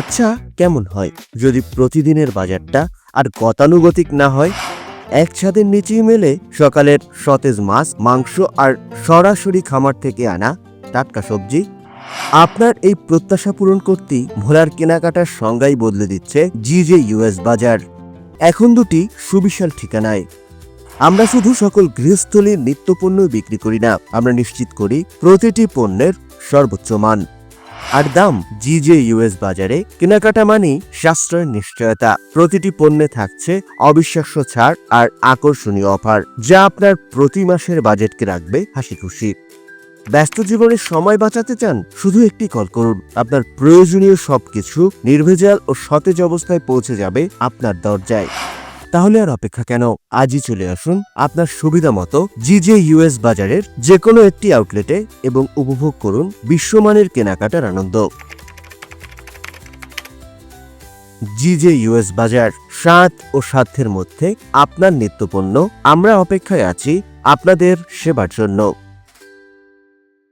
আচ্ছা কেমন হয়? যদি প্রতিদিনের বাজারটা আর গতানুগতিক না হয় এক ছাদের নিচেই মেলে সকালের সতেজ মাছ, মাংস আর সরাসরি খামার থেকে আনা টাটকা সবজি? আপনার এই প্রত্যাশা পূরণ করতেই ভোলার কেনাকাটার সংজ্ঞাই বদলে দিচ্ছে জি জে ইউএস বাজার। এখন দুটি সুবিশাল ঠিকানায়। আমরা শুধু সকল গৃহস্থলীর নিত্যপণ্য বিক্রি করি না, আমরা নিশ্চিত করি প্রতিটি পণ্যের সর্বোচ্চ মান। আর দাম জি জে ইউএস বাজারে কেনাকাটা মানেই সাশ্রয়ের নিশ্চয়তা। প্রতিটি পণ্যে থাকছে অবিশ্বাস্য ছাড় আর আকর্ষণীয় অফার, যা আপনার প্রতি মাসের বাজেটকে রাখবে হাসি খুশি ব্যস্ত জীবনের সময় বাঁচাতে চান? শুধু একটি কল করুন। আপনার প্রয়োজনীয় সবকিছু নির্ভেজাল ও সতেজ অবস্থায় পৌঁছে যাবে আপনার দরজায়। তাহলে আর অপেক্ষা কেন? আজই চলে আসুন আপনার সুবিধা মতো জিজে ইউএস বাজারের যে কোনো একটি আউটলেটে এবং উপভোগ করুন বিশ্বমানের কেনাকাটার আনন্দ। জিজে ইউএস বাজার সাত ও সাধ্যের মধ্যে আপনার নিত্যপণ্য। আমরা অপেক্ষায় আছি আপনাদের সেবার জন্য।